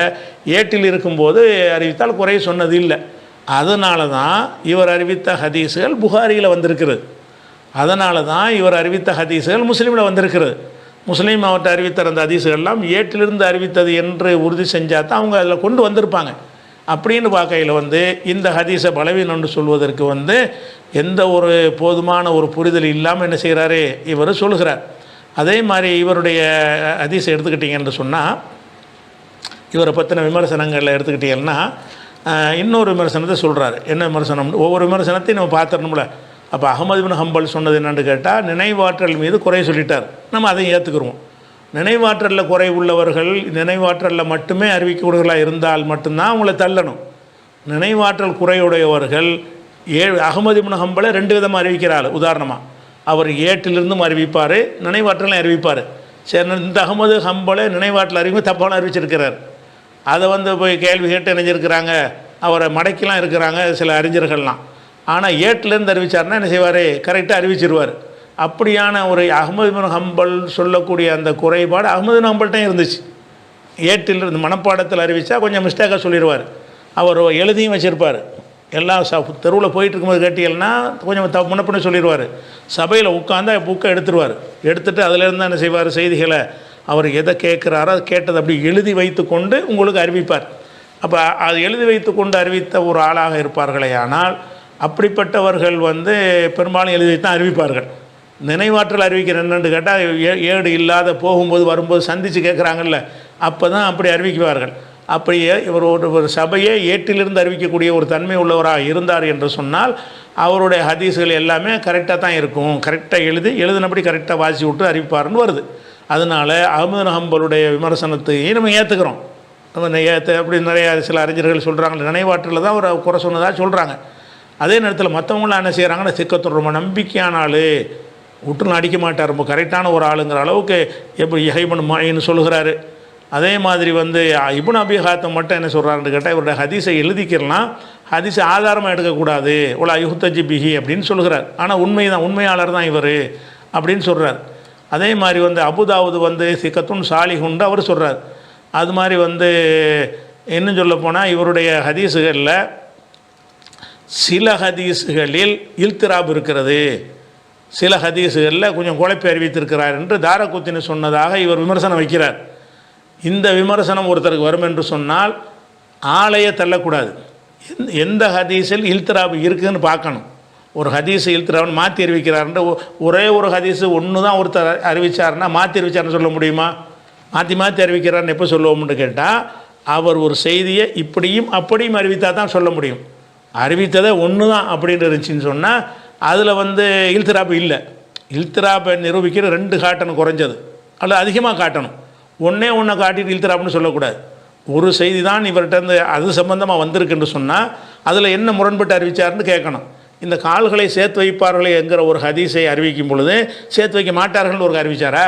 ஏட்டில் இருக்கும்போது அறிவித்தால் குறை சொன்னது இல்லை. அதனால தான் இவர் அறிவித்த ஹதீஸுகள் புகாரியில் வந்திருக்கிறது. அதனால தான் இவர் அறிவித்த ஹதீஸுகள் முஸ்லீமில் வந்திருக்கிறது. முஸ்லீம் அவர்கிட்ட அறிவித்த அந்த ஹதீஸுகள்லாம் ஏட்டிலிருந்து அறிவித்தது என்று உறுதி செஞ்சால் தான் அவங்க அதில் கொண்டு வந்திருப்பாங்க. அப்படின்னு பார்க்கையில் வந்து இந்த ஹதீஸை பலவீனம்னு சொல்வதற்கு வந்து எந்த ஒரு போதுமான ஒரு புரிதல் இல்லாமல் என்ன செய்கிறாரு இவர் சொல்லுகிறார். அதே மாதிரி இவருடைய ஹதீஸை எடுத்துக்கிட்டிங்கன்னு சொன்னால் இவரை பற்றின விமர்சனங்களில் எடுத்துக்கிட்டீங்கன்னா இன்னொரு விமர்சனத்தை சொல்கிறாரு என்ன விமர்சனம்? ஒவ்வொரு விமர்சனத்தையும் நம்ம பார்த்துடணும்ல. அப்போ அகமது பின் ஹம்பல் சொன்னது என்னென்னு கேட்டால் நினைவாற்றல் மீது குறை சொல்லிட்டார். நம்ம அதையும் ஏற்றுக்குருவோம் நினைவாற்றலில் குறை உள்ளவர்கள் நினைவாற்றலில் மட்டுமே அறிவிக்கக்கூடியவர்களாக இருந்தால் மட்டும்தான் அவங்கள தள்ளணும். நினைவாற்றல் குறையுடையவர்கள் ஏ அகமது பின் ஹம்பலை ரெண்டு விதமாக அறிவிக்கிறாள் உதாரணமாக அவர் ஏட்டிலிருந்தும் அறிவிப்பார் நினைவாற்றலையும் அறிவிப்பார். சரி இந்த அகமது ஹம்பலை நினைவாற்றல் அறிவிப்பு தப்பான அறிவிச்சிருக்கிறார். அதை வந்து போய் கேள்வி கேட்டு இணைஞ்சிருக்கிறாங்க. அவரை மடக்கிலாம் இருக்கிறாங்க சில அறிஞர்கள்லாம். ஆனால் ஏட்டிலேருந்து அறிவிச்சார்னா என்ன செய்வார்? கரெக்டாக அறிவிச்சிருவார். அப்படியான ஒரு அகமது பின் ஹம்பல் சொல்லக்கூடிய அந்த குறைபாடு அகமது பின் இருந்துச்சு. ஏட்டில் இருந்து மனப்பாடத்தில் அறிவித்தா கொஞ்சம் மிஸ்டேக்காக சொல்லிடுவார். அவர் எழுதியும் வச்சுருப்பார். எல்லா ச தெருவில் போயிட்டு இருக்கும்போது கேட்டீங்கன்னா கொஞ்சம் த முன்னப்பின சொல்லிடுவார். சபையில் உட்காந்து புக்கை எடுத்துருவார். எடுத்துகிட்டு அதிலேருந்து என்ன செய்வார்? செய்திகளை அவர் எதை கேட்குறாரோ அதை கேட்டதை அப்படி எழுதி வைத்து கொண்டு உங்களுக்கு அறிவிப்பார். அப்போ அது எழுதி வைத்து கொண்டு அறிவித்த ஒரு ஆளாக இருப்பார்களே ஆனால் அப்படிப்பட்டவர்கள் வந்து பெரும்பாலும் எழுதி வைத்து தான் அறிவிப்பார்கள். நினைவாற்றல் அறிவிக்கிற என்னன்னு கேட்டால் ஏ- ஏடு இல்லாத போகும்போது வரும்போது சந்தித்து கேட்குறாங்கல்ல அப்போ தான் அப்படி அறிவிக்குவார்கள். அப்படியே இவர் ஒரு ஒரு சபையே ஏட்டிலிருந்து அறிவிக்கக்கூடிய ஒரு தன்மை உள்ளவராக இருந்தார் என்று சொன்னால் அவருடைய ஹதீஸுகள் எல்லாமே கரெக்டாக தான் இருக்கும். கரெக்டாக எழுதி எழுதினபடி கரெக்டாக வாசி விட்டு அறிவிப்பார்னு வருது. அதனால் அகமது ஹம்பலுடைய விமர்சனத்தையும் நம்ம ஏற்றுக்கிறோம் நம்ம ஏற்ற அப்படி நிறைய சில அறிஞர்கள் சொல்கிறாங்க நினைவாற்றில் தான் ஒரு குறை சொன்னதாக சொல்கிறாங்க அதே நேரத்தில் மற்றவங்களாம் என்ன செய்கிறாங்கன்னா சிக்கத்தோட ரொம்ப நம்பிக்கையான ஆள். விட்டுலாம் அடிக்க மாட்டார். ரொம்ப கரெக்டான ஒரு ஆளுங்கிற அளவுக்கு எப்படி இஹைபன் மாயின்னு சொல்லுகிறாரு. அதே மாதிரி வந்து இபுன் அபி ஹாத்தம் மட்டும் என்ன சொல்கிறாருன்னு கேட்டால் இவருடைய ஹதீஸை எழுதிக்கிறலாம் ஹதீஸை ஆதாரமாக எடுக்கக்கூடாது. உலா யுஹ்தஜி பிஹி அப்படின்னு சொல்லுகிறார். ஆனால் உண்மை தான் உண்மையாளர் தான் இவர் அப்படின்னு சொல்கிறார் அதே மாதிரி வந்து அபுதாவுது வந்து சிக்கத்துன் சாலிஹுண்டு அவர் சொல்கிறார் அது மாதிரி வந்து இன்னும் சொல்ல போனால் இவருடைய ஹதீஸுகளில் சில ஹதீஸுகளில் இல்திராப் இருக்கிறது. சில ஹதீஸுகளில் கொஞ்சம் குழப்பி அறிவித்திருக்கிறார் என்று தாரகுத்தினி சொன்னதாக இவர் விமர்சனம் வைக்கிறார். இந்த விமர்சனம் ஒருத்தருக்கு வரும் என்று சொன்னால் ஆளையே தள்ளக்கூடாது. எந்த- எந்த ஹதீஸில் இல்திராபு இருக்குதுன்னு பார்க்கணும். ஒரு ஹதீஸ் இல்திராப்னு மாற்றி அறிவிக்கிறாருன்ற ஒரே ஒரு ஹதீஸு ஒன்று தான் ஒருத்தர் அறிவிச்சாருன்னா மாற்றி அறிவிச்சாருன்னு சொல்ல முடியுமா? மாற்றி மாற்றி அறிவிக்கிறார்னு எப்போ சொல்லுவோம்னு கேட்டால் அவர் ஒரு செய்தியை இப்படியும் அப்படியும் அறிவித்தா தான் சொல்ல முடியும். அறிவித்ததை ஒன்று தான் அப்படின்னு இருந்துச்சுன்னு சொன்னால் அதில் வந்து இல்திராப்பு இல்லை. இல்திராப்பை நிரூபிக்கிற ரெண்டு காட்டணும் குறைஞ்சது. அல்லது அதிகமாக காட்டணும். ஒன்றே ஒன்றை காட்டிட்டு இல்திராப்னு சொல்லக்கூடாது. ஒரு செய்தி தான் இவர்கிட்ட இருந்து அது சம்பந்தமாக வந்திருக்குன்னு சொன்னால் அதில் என்ன முரண்பட்டு அறிவிச்சாருன்னு கேட்கணும். இந்த கால்களை சேர்த்து வைப்பார்களே என்கிற ஒரு ஹதீஸை அறிவிக்கும் பொழுது சேர்த்து வைக்க மாட்டார்கள்னு ஒரு அறிவிச்சாரா?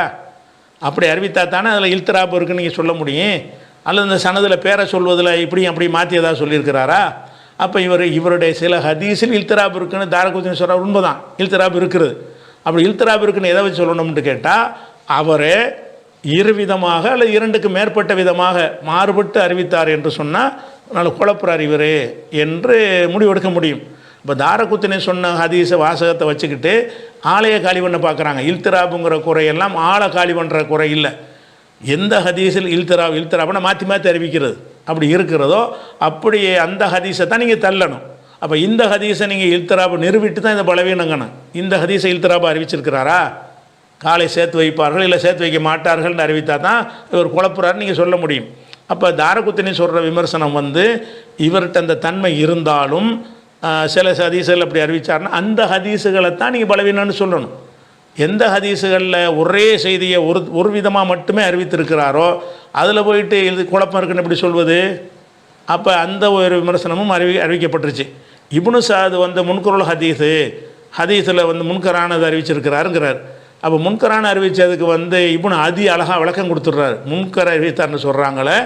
அப்படி அறிவித்தா தானே அதில் இல்திராப்பு இருக்குன்னு நீங்கள் சொல்ல முடியும். அல்லது இந்த சனதில் பேரை சொல்வதில் இப்படியும் அப்படி மாற்றி ஏதாவது சொல்லியிருக்கிறாரா? அப்போ இவர் இவருடைய சில ஹதீஸில் இல்திராப் இருக்குன்னு தாரகுத்தின் சொல்கிறார் உண்மைதான். இல்திராப் இருக்கிறது அப்படி இல்திராப் இருக்குன்னு எதை வச்சு சொல்லணும்னு கேட்டால் அவர் இரு விதமாக அல்லது இரண்டுக்கு மேற்பட்ட விதமாக மாறுபட்டு அறிவித்தார் என்று சொன்னால் நல்ல குழப்புறார் இவர் என்று முடிவெடுக்க முடியும். இப்போ தாரகுத்தினை சொன்ன ஹதீஸ வாசகத்தை வச்சுக்கிட்டு ஆலய காலி பண்ண பார்க்குறாங்க இல்திராபுங்கிற குறையெல்லாம் ஆளை காலி பண்ணுற குறை இல்லை. எந்த ஹதீஸில் இல்திராப் இல்திராப்னா மாற்றி மாற்றி அறிவிக்கிறது. அப்படி இருக்கிறதோ அப்படியே அந்த ஹதீஸை தான் நீங்கள் தள்ளணும். அப்போ இந்த ஹதீஸை நீங்கள் இல்திராப் நிறுவிட்டு தான் இந்த பலவீனங்கணும். இந்த ஹதீஸை இல்திராப் அறிவிச்சிருக்கிறாரா? காலை சேர்த்து வைப்பார்கள் இல்லை சேர்த்து வைக்க மாட்டார்கள்னு அறிவித்தா தான் இவர் குழப்புறாருன்னு நீங்கள் சொல்ல முடியும். அப்போ தாரகுத்தினி சொல்கிற விமர்சனம் வந்து இவர்கிட்ட அந்த தன்மை இருந்தாலும் சில ஹதீசுகள் அப்படி அறிவிச்சாருன்னா அந்த ஹதீஸுகளை தான் நீங்கள் பலவீனம்னு சொல்லணும். எந்த ஹதீஸுகளில் ஒரே செய்தியை ஒரு ஒரு விதமாக மட்டுமே அறிவித்திருக்கிறாரோ அதில் போயிட்டு இது குழப்பம் இருக்குன்னு எப்படி சொல்வது? அப்போ அந்த ஒரு விமர்சனமும் அறிவி அறிவிக்கப்பட்டுருச்சு. இப்னு சாது வந்து முன்குரல் ஹதீஸு ஹதீஸில் வந்து முன்கரானது அறிவிச்சிருக்கிறாருங்கிறார். அப்போ முன்கரான அறிவித்ததுக்கு வந்து இப்னு அதி அழகாக விளக்கம் கொடுத்துட்றாரு. முன்கர அறிவித்தார்னு சொல்கிறாங்களே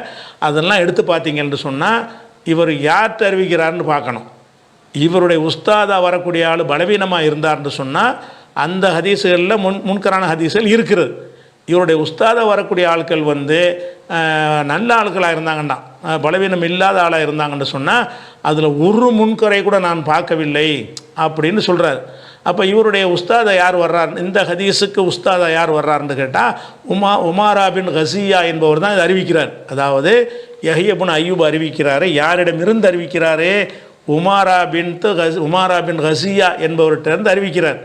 அதெல்லாம் எடுத்து பார்த்தீங்கன்னு சொன்னால் இவர் யார்கிட்ட அறிவிக்கிறாருன்னு பார்க்கணும். இவருடைய உஸ்தாதாக வரக்கூடிய ஆள் பலவீனமாக இருந்தார்னு சொன்னால் அந்த ஹதீஸுகளில் முன் முன்கரான ஹதீஸுகள் இருக்கிறது. இவருடைய உஸ்தாதை வரக்கூடிய ஆட்கள் வந்து நல்ல ஆட்களாக இருந்தாங்கன்னா பலவீனம் இல்லாத ஆளாக இருந்தாங்கன்னு சொன்னால் அதில் ஒரு முன்கரை கூட நான் பார்க்கவில்லை அப்படின்னு சொல்கிறார் அப்போ இவருடைய உஸ்தாதா யார் வர்றார்? இந்த ஹதீஸுக்கு உஸ்தாதா யார் வர்றாருன்னு கேட்டால் உமா உமாரா பின் ஹசியா என்பவர் தான் இதை அறிவிக்கிறார். அதாவது யஹியபுன் ஐயூப் அறிவிக்கிறாரு யாரிடமிருந்து அறிவிக்கிறாரு? உமாரா பின் ஹஸ் உமாரா பின் ஹசியா என்பவர்கிட்ட இருந்து அறிவிக்கிறார்.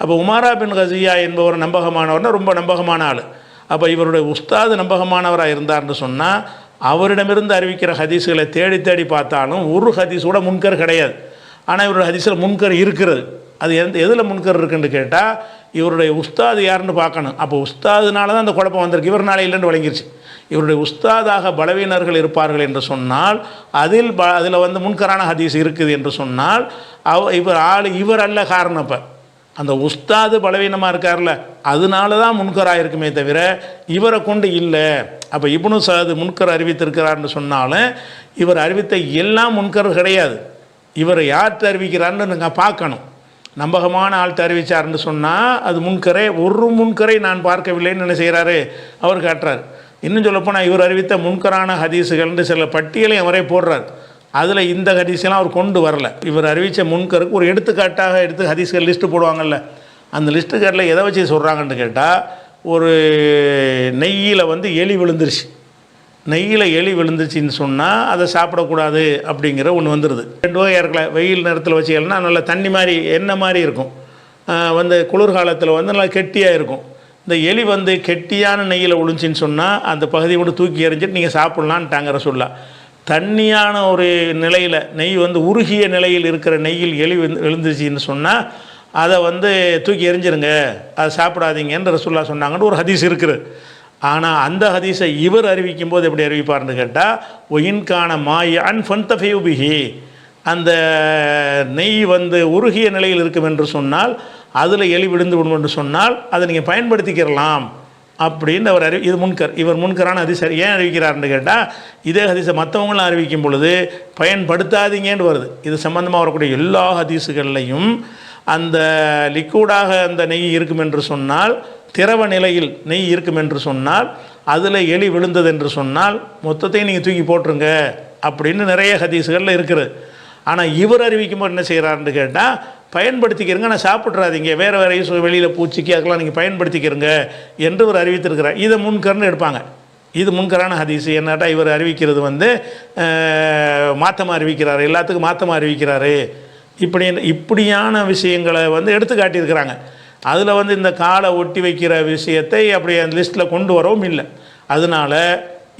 அப்போ உமாரா பின் ஹசியா என்பவர் நம்பகமானவர்னால் ரொம்ப நம்பகமான ஆள். அப்போ இவருடைய உஸ்தாது நம்பகமானவராக இருந்தார்னு சொன்னால் அவரிடமிருந்து அறிவிக்கிற ஹதீஸுகளை தேடி தேடி பார்த்தாலும் ஒரு ஹதீஸ் கூட முன்கர் கிடையாது. ஆனால் இவருடைய ஹதீஸில் முன்கர் இருக்கிறது. அது எந்த எதில் முன்கர் இருக்குன்னு கேட்டால் இவருடைய உஸ்தாது யாருன்னு பார்க்கணும். அப்போ உஸ்தாதுனால தான் அந்த குழப்பம் வந்திருக்கு. இவர்னால இல்லைன்னு வழங்கிருச்சு இவருடைய உஸ்தாதாக பலவீனர்கள் இருப்பார்கள் என்று சொன்னால் அதில் ப அதில் வந்து முன்கரான ஹதீஸ் இருக்குது என்று சொன்னால் அவ இவர் ஆள் இவர் அல்ல காரணம் இப்போ அந்த உஸ்தாது பலவீனமாக இருக்கார்ல அதனால தான் முன்கராக இருக்குமே தவிர இவரை கொண்டு இல்லை. அப்போ இப்னு சாது முன்கர் அறிவித்திருக்கிறார்னு சொன்னாலும் இவர் அறிவித்த எல்லாம் முன்கர் கிடையாது. இவரை யார்கிட்ட அறிவிக்கிறார்னு நீங்கள் பார்க்கணும். நம்பகமான ஆள்கிட்ட அறிவிச்சார்னு சொன்னால் அது முன்கரை ஒரு முன்கரை நான் பார்க்கவில்லைன்னு என்ன செய்கிறாரு அவர் காட்டுறார். இன்னும் சொல்லப்போனால் இவர் அறிவித்த முன்கரான ஹதீஸுகள்னு சில பட்டியலையும் அவரே போடுறார். அதில் இந்த ஹதீஸெல்லாம் அவர் கொண்டு வரல. இவர் அறிவித்த முன்கருக்கு ஒரு எடுத்துக்காட்டாக எடுத்து ஹதீஸ்கள் லிஸ்ட்டு போடுவாங்கல்ல. அந்த லிஸ்ட்டு கார்டில் எதை வச்சு சொல்கிறாங்கன்னு கேட்டால் ஒரு நெய்யில் வந்து எலி விழுந்துருச்சு. நெய்யில் எலி விழுந்துச்சின்னு சொன்னால் அதை சாப்பிடக்கூடாது அப்படிங்கிற ஒன்று வந்துடுது ரெண்டு வகை இருக்கல வெயில் நேரத்தில் வச்சுக்கலன்னா நல்லா தண்ணி மாதிரி எண்ணெய் மாதிரி இருக்கும். வந்து குளிர்காலத்தில் வந்து நல்லா கெட்டியாக இருக்கும். இந்த எலி வந்து கெட்டியான நெய்யில் விழுந்துச்சின்னு சொன்னால் அந்த பகுதியை கூட தூக்கி எறிஞ்சிட்டு நீங்கள் சாப்பிட்லான்ட்டாங்கிற சொல்ல தண்ணியான ஒரு நிலையில் நெய் வந்து உருகிய நிலையில் இருக்கிற நெய்யில் எலி வந்து விழுந்துச்சின்னு சொன்னால் அதை வந்து தூக்கி எரிஞ்சிருங்க அதை சாப்பிடாதீங்கன்னு ரசுல்லா சொன்னாங்கன்னு ஒரு ஹதீஸ் இருக்குது. ஆனால் அந்த ஹதீஸை இவர் அறிவிக்கும் போது எப்படி அறிவிப்பார்னு கேட்டால் ஒயின்கான மாய் அன் ஃபந்தஃபியூபிஹி அந்த நெய் வந்து உருகிய நிலையில் இருக்கும் என்று சொன்னால் அதில் எலி விழுந்து விடும் என்று சொன்னால் அதை நீங்கள் பயன்படுத்திக்கிறலாம். அப்படின்னு அவர் அறிவி இது முன்கர் இவர் முன்கரான ஹதீஸ் ஏன் அறிவிக்கிறார்னு கேட்டால் இதே ஹதீஸை மற்றவங்களும் அறிவிக்கும் பொழுது பயன்படுத்தாதீங்கன்னு வருது. இது சம்மந்தமாக வரக்கூடிய எல்லா ஹதீஸுகள்லையும் அந்த லிக்விடாக அந்த நெய் இருக்கும் என்று சொன்னால் திரவ நிலையில் நெய் இருக்கும் என்று சொன்னால் அதில் எலி விழுந்தது என்று சொன்னால் மொத்தத்தையும் நீங்கள் தூக்கி போட்டுருங்க அப்படின்னு நிறைய ஹதீஸுகளில் இருக்குது. ஆனால் இவர் அறிவிக்கும் போது என்ன செய்கிறாருன்னு கேட்டால் பயன்படுத்திக்கிறங்க நான் சாப்பிட்றாதீங்க. வேறு வேறு யூஸ் வெளியில் பூச்சிக்கு அதுக்கெல்லாம் நீங்கள் பயன்படுத்திக்கிறங்க என்று ஒரு அறிவித்திருக்கிறார். இதை முன்கர்னு எடுப்பாங்க. இது முன்கரான ஹதீஸ். என்னட்டா இவர் அறிவிக்கிறது வந்து மாற்றமாக அறிவிக்கிறாரு எல்லாத்துக்கும் மாற்றமாக அறிவிக்கிறாரு. இப்படி இப்படியான விஷயங்களை வந்து எடுத்து காட்டியிருக்கிறாங்க. அதில் வந்து இந்த காலை ஒட்டி வைக்கிற விஷயத்தை அப்படி அந்த லிஸ்ட்டில் கொண்டு வரவும் இல்லை. அதனால்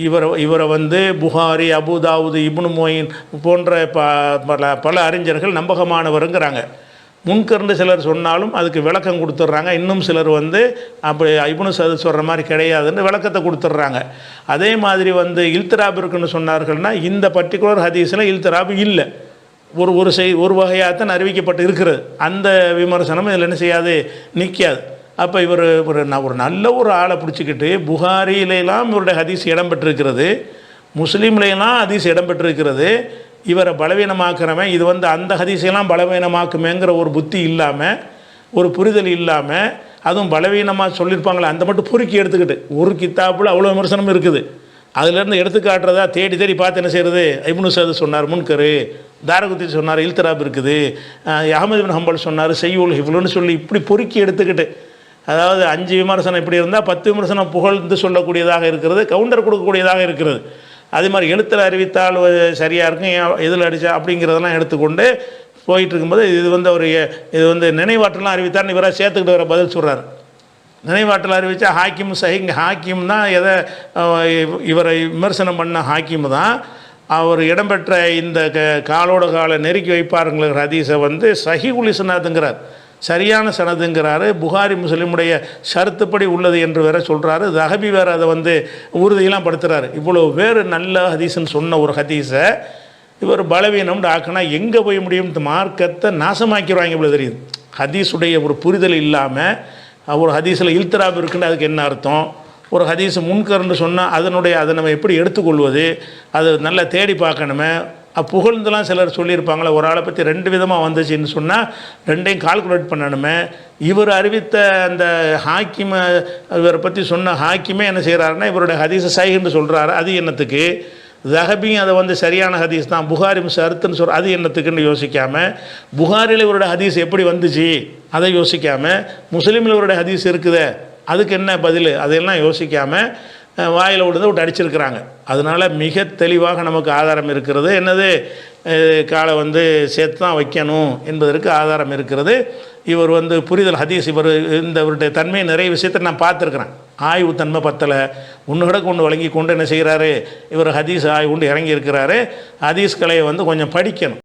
இவரை இவரை வந்து புகாரி அபுதாவுது இப்னு மொயின் போன்ற ப பல பல அறிஞர்கள் நம்பகமானவருங்கிறாங்க. முன்கர்ந்து சிலர் சொன்னாலும் அதுக்கு விளக்கம் கொடுத்துட்றாங்க. இன்னும் சிலர் வந்து அப்படி இப்னு சது சொல்கிற மாதிரி கிடையாதுன்னு விளக்கத்தை கொடுத்துட்றாங்க. அதே மாதிரி வந்து இல்திராப் இருக்குன்னு சொன்னார்கள்னா இந்த பர்டிகுலர் ஹதீஸில் இல்திராப் இல்லை. ஒரு ஒரு செய் ஒரு வகையாகத்தான் அறிவிக்கப்பட்டு இருக்கிறது. அந்த விமர்சனம் இதில் என்ன செய்யாது? நிற்காது அப்போ இவர் ஒரு ந- ஒரு நல்ல ஒரு ஆளை பிடிச்சிக்கிட்டு புகாரியிலெல்லாம் இவருடைய ஹதீஸ் இடம்பெற்றிருக்கிறது. முஸ்லீம்லையெல்லாம் ஹதீஸ் இடம்பெற்றிருக்கிறது. இவரை பலவீனமாக்குறவன் இது வந்து அந்த ஹதீஸையெல்லாம் பலவீனமாக்குமேங்கிற ஒரு புத்தி இல்லாமல் ஒரு புரிதல் இல்லாமல் அதுவும் பலவீனமாக சொல்லியிருப்பாங்களே அந்த மட்டும் பொறுக்கி எடுத்துக்கிட்டு ஒரு கித்தாப்பில் அவ்வளோ விமர்சனம் இருக்குது. அதுலேருந்து எடுத்து காட்டுறதா தேடி தேடி பார்த்து என்ன செய்கிறது ஐபுனு சாது சொன்னார் முன்கரு. தாரகுத்தி சொன்னார் இல்தராப் இருக்குது. அகமது பின் ஹம்பல் சொன்னார் செய்யுல் ஹிஃபுல்னு சொல்லி இப்படி பொறுக்கி எடுத்துக்கிட்டு அதாவது அஞ்சு விமர்சனம் இப்படி இருந்தால் பத்து விமர்சனம் புகழ்ந்து சொல்லக்கூடியதாக இருக்கிறது கவுண்டர் கொடுக்கக்கூடியதாக இருக்கிறது. அதே மாதிரி எழுத்தில் அறிவித்தால் சரியாக இருக்கும் எதில் அடித்தா அப்படிங்கிறதெல்லாம் எடுத்துக்கொண்டு போயிட்டு இருக்கும்போது இது வந்து அவர் இது வந்து நினைவாற்றலாம் அறிவித்தார்னு இவராக சேர்த்துக்கிட்டு வர பதில் சொல்கிறார் நினைவாற்றல் அறிவித்தா ஹாக்கிம் சஹிங் ஹாக்கிம் தான் எதை இவரை விமர்சனம் பண்ண ஹாக்கிம் தான். அவர் இடம்பெற்ற இந்த க காலோட காலை நெருக்கி வைப்பாருங்கிற ஹதீஸை வந்து சஹி இஸ்னாதுங்கிறார். சரியான சனதுங்கிறாரு. புகாரி முஸ்லீமுடைய ஷரத்துப்படி உள்ளது என்று வேற சொல்கிறாரு தஹபி வேற அதை வந்து உறுதியெல்லாம் படுத்துகிறாரு இவ்வளோ வேறு நல்ல ஹதீஸ்ன்னு சொன்ன ஒரு ஹதீஸை இவர் பலவீனம்னு ஆக்கினா எங்கே போய் முடியும்? இந்த மார்க்கத்தை நாசமாக்கிடுவாங்க இவ்வளோ தெரியுது. ஹதீஸுடைய ஒரு புரிதல் இல்லாமல் ஒரு ஹதீஸில் இல்த்ராப் இருக்குன்னு அதுக்கு என்ன அர்த்தம்? ஒரு ஹதீஸ் முன்கர்னு சொன்னால் அதனுடைய அதை நம்ம எப்படி எடுத்துக்கொள்வது? அது நல்லா தேடி பார்க்கணுமே. புகழ்ந்துலாம் சிலர் சொல்லியிருப்பாங்களே ஒரு ஆளை பற்றி ரெண்டு விதமாக வந்துச்சுன்னு சொன்னால் ரெண்டையும் கால்குலேட் பண்ணணுமே. இவர் அறிவித்த அந்த ஹாக்கிம இவரை பற்றி சொன்ன ஹாக்கிமே என்ன செய்கிறாருன்னா இவருடைய ஹதீஸை சைகுன்னு சொல்கிறாரு அது என்னத்துக்கு? ஜஹபியும் அதை வந்து சரியான ஹதீஸ் தான். புகாரி சருத்துன்னு சொல்ற அது என்னத்துக்குன்னு யோசிக்காமல் புகாரில் இவருடைய ஹதீஸ் எப்படி வந்துச்சு? அதை யோசிக்காமல் முஸ்லீமில் இவருடைய ஹதீஸ் இருக்குதே அதுக்கு என்ன பதில்? அதையெல்லாம் யோசிக்காமல் வாயில் விழுந்து விட்டு அடிச்சிருக்கிறாங்க. அதனால் மிக தெளிவாக நமக்கு ஆதாரம் இருக்கிறது. என்னது? காலை வந்து சேர்த்து தான் வைக்கணும் என்பதற்கு ஆதாரம் இருக்கிறது. இவர் வந்து புரிதல் ஹதீஸ் இவர் இந்த இவருடைய தன்மை நிறைய விஷயத்தை நான் பார்த்துருக்குறேன். ஆய்வு தன்மை பத்தலை. ஒன்று கிடக்கு ஒன்று வழங்கி கொண்டு என்ன செய்கிறாரு? இவர் ஹதீஸ் ஆய்வு கொண்டு இறங்கி இருக்கிறாரு ஹதீஸ் கலையை வந்து கொஞ்சம் படிக்கணும்.